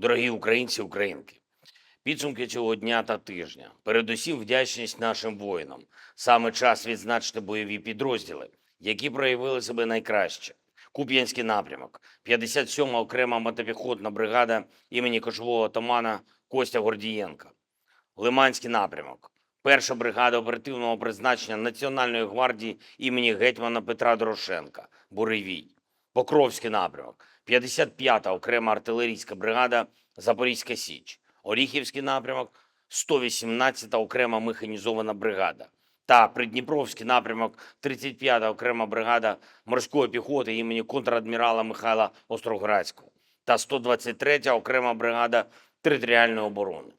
Дорогі українці, українки, підсумки цього дня та тижня. Передусім, вдячність нашим воїнам. Саме час відзначити бойові підрозділи, які проявили себе найкраще. Куп'янський напрямок, 57-ма окрема мотопіхотна бригада імені кошового отамана Костя Гордієнка. Лиманський напрямок, перша бригада оперативного призначення Національної гвардії імені гетьмана Петра Дорошенка, Буревій. Покровський напрямок, 55-та окрема артилерійська бригада Запорізька Січ, Оріхівський напрямок, 118-та окрема механізована бригада. Та Придніпровський напрямок, 35-та окрема бригада морської піхоти імені контрадмірала Михайла Остроградського. Та 123-я окрема бригада територіальної оборони.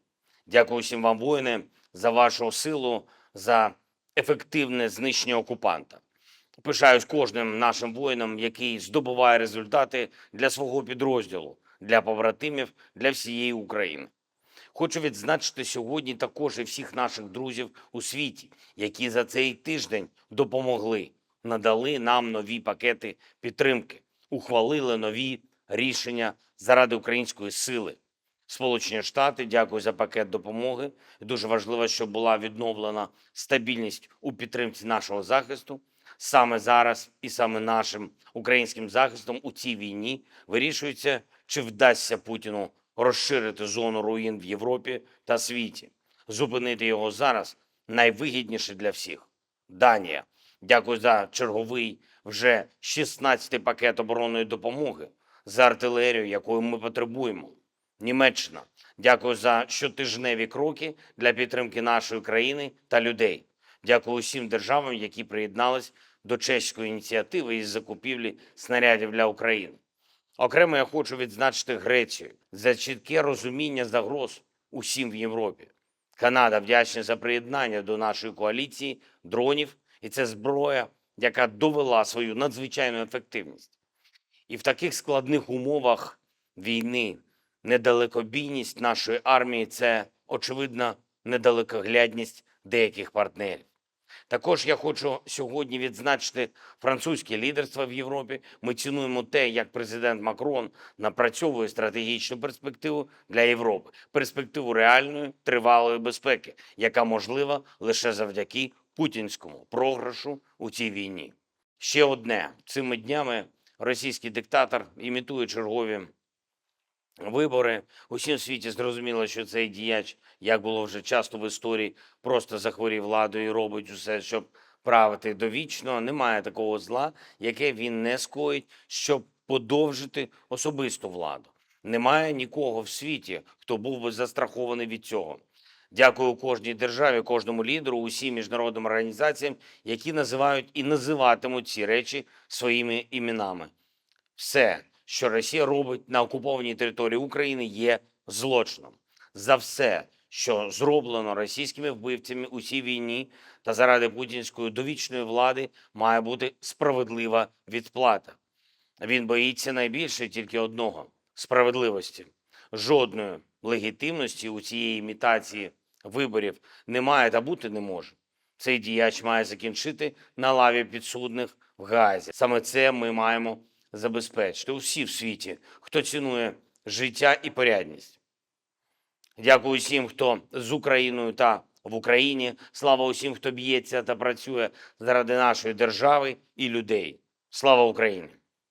Дякую всім вам, воїни, за вашу силу, за ефективне знищення окупанта. Пишаюсь кожним нашим воїном, який здобуває результати для свого підрозділу, для побратимів, для всієї України. Хочу відзначити сьогодні також і всіх наших друзів у світі, які за цей тиждень допомогли, надали нам нові пакети підтримки, ухвалили нові рішення заради української сили. Сполучені Штати, дякую за пакет допомоги. Дуже важливо, щоб була відновлена стабільність у підтримці нашого захисту. Саме зараз і саме нашим українським захистом у цій війні вирішується, чи вдасться Путіну розширити зону руїн в Європі та світі. Зупинити його зараз найвигідніше для всіх. Данія. Дякую за черговий вже 16-й пакет оборонної допомоги, за артилерію, якої ми потребуємо. Німеччина. Дякую за щотижневі кроки для підтримки нашої країни та людей. Дякую усім державам, які приєднались до чеської ініціативи із закупівлі снарядів для України. Окремо я хочу відзначити Грецію за чітке розуміння загроз усім в Європі. Канада вдячна за приєднання до нашої коаліції дронів, і це зброя, яка довела свою надзвичайну ефективність. І в таких складних умовах війни недалекобійність нашої армії це очевидна недалекоглядність деяких партнерів. Також я хочу сьогодні відзначити французьке лідерство в Європі. Ми цінуємо те, як президент Макрон напрацьовує стратегічну перспективу для Європи, перспективу реальної тривалої безпеки, яка можлива лише завдяки путінському програшу у цій війні. Ще одне цими днями російський диктатор імітує чергові вибори. Усім світі зрозуміло, що цей діяч, як було вже часто в історії, просто захворів владою і робить усе, щоб правити довічно. Немає такого зла, яке він не скоїть, щоб подовжити особисту владу. Немає нікого в світі, хто був би застрахований від цього. Дякую кожній державі, кожному лідеру, усім міжнародним організаціям, які називають і називатимуть ці речі своїми іменами. Все, що Росія робить на окупованій території України, є злочином. За все, що зроблено російськими вбивцями у цій війні та заради путінської довічної влади, має бути справедлива відплата. Він боїться найбільше тільки одного справедливості. Жодної легітимності у цієї імітації виборів немає та бути не може. Цей діяч має закінчити на лаві підсудних в Газі. Саме це ми маємо забезпечити усі в світі, хто цінує життя і порядність. Дякую всім, хто з Україною та в Україні. Слава усім, хто б'ється та працює заради нашої держави і людей. Слава Україні!